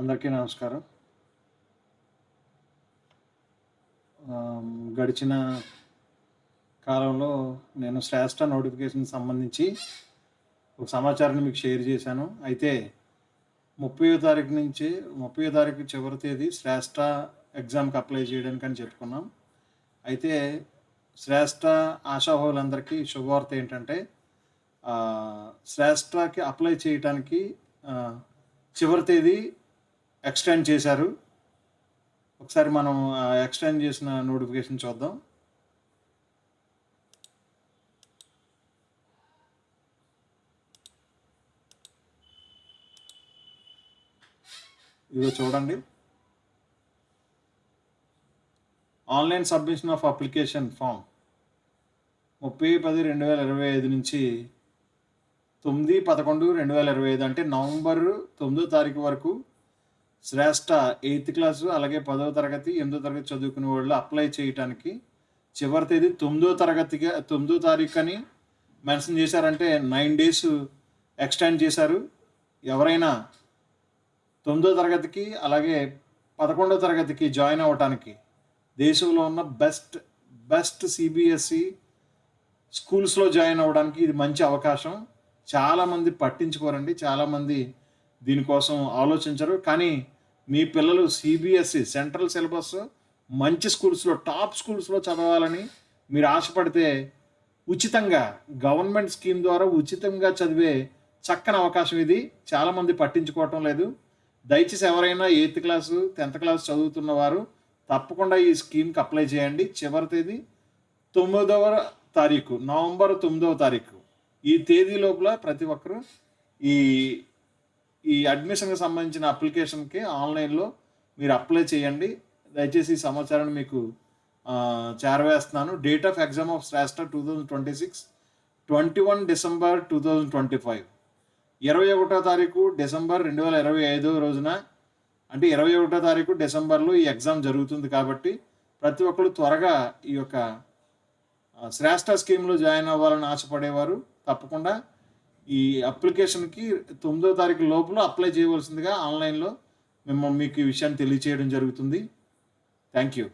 అందరికీ నమస్కారం. గడిచిన కాలంలో నేను శ్రేష్ట నోటిఫికేషన్ సంబంధించి ఒక సమాచారాన్ని మీకు షేర్ చేశాను. అయితే ముప్పయో తారీఖు నుంచి ముప్పయో తారీఖు చివరి తేదీ శ్రేష్ట ఎగ్జామ్కి అప్లై చేయడానికి అని చెప్పుకున్నాం. అయితే శ్రేష్ట ఆశాహోలందరికీ శుభవార్త ఏంటంటే శ్రేష్టకి అప్లై చేయటానికి చివరి తేదీ ఎక్స్టెండ్ చేశారు. ఒకసారి మనం ఎక్స్టెండ్ చేసిన నోటిఫికేషన్ చూద్దాం. ఇదో చూడండి. Online submission of application form ముప్పై పది రెండు వేల ఇరవై ఐదు నుంచి తొమ్మిది పదకొండు రెండు వేల ఇరవై ఐదు అంటే నవంబర్ తొమ్మిదో తారీఖు వరకు శ్రేష్ట ఎయిత్ క్లాసు అలాగే పదవ తరగతి ఎనిమిదో తరగతి చదువుకునే వాళ్ళు అప్లై చేయటానికి చివరి తేదీ తొమ్మిదో తరగతిగా తొమ్మిదో తారీఖు అని మెన్షన్ చేశారంటే నైన్ డేస్ ఎక్స్టెండ్ చేశారు. ఎవరైనా తొమ్మిదో తరగతికి అలాగే పదకొండో తరగతికి జాయిన్ అవ్వటానికి దేశంలో ఉన్న బెస్ట్ బెస్ట్ సిబిఎస్ఈ స్కూల్స్లో జాయిన్ అవ్వడానికి ఇది మంచి అవకాశం. చాలామంది పట్టించుకోరండి చాలామంది దీనికోసం ఆలోచించరు. కానీ మీ పిల్లలు సిబిఎస్ఈ సెంట్రల్ సిలబస్ మంచి స్కూల్స్లో టాప్ స్కూల్స్లో చదవాలని మీరు ఆశపడితే ఉచితంగా గవర్నమెంట్ స్కీమ్ ద్వారా ఉచితంగా చదివే చక్కని అవకాశం ఇది. చాలామంది పట్టించుకోవటం లేదు. దయచేసి ఎవరైనా ఎయిత్ క్లాసు టెన్త్ క్లాస్ చదువుతున్న వారు తప్పకుండా ఈ స్కీమ్కి అప్లై చేయండి. చివరి తేదీ తొమ్మిదవ తారీఖు నవంబర్ తొమ్మిదవ తారీఖు. ఈ తేదీ లోపల ప్రతి ఒక్కరూ ఈ ఈ అడ్మిషన్కి సంబంధించిన అప్లికేషన్కి ఆన్లైన్లో మీరు అప్లై చేయండి. దయచేసి ఈ సమాచారాన్ని మీకు చేరవేస్తున్నాను. Date of exam of Shreshta two thousand twenty six twenty one December two thousand twenty five ఇరవై ఒకటో తారీఖు డిసెంబర్ రెండు వేల ఇరవై ఐదో రోజున అంటే ఇరవై ఒకటో తారీఖు డిసెంబర్లో ఈ ఎగ్జామ్ జరుగుతుంది కాబట్టి ప్రతి ఒక్కరు త్వరగా ఈ యొక్క శ్రేష్ట స్కీమ్లో జాయిన్ అవ్వాలని ఆశపడేవారు. తప్పకుండా ఈ అప్లికేషన్కి తొమ్మిదో తారీఖు లోపల అప్లై చేయవలసిందిగా ఆన్లైన్లో మేము మీకు ఈ విషయాన్ని తెలియచేయడం జరుగుతుంది. Thank you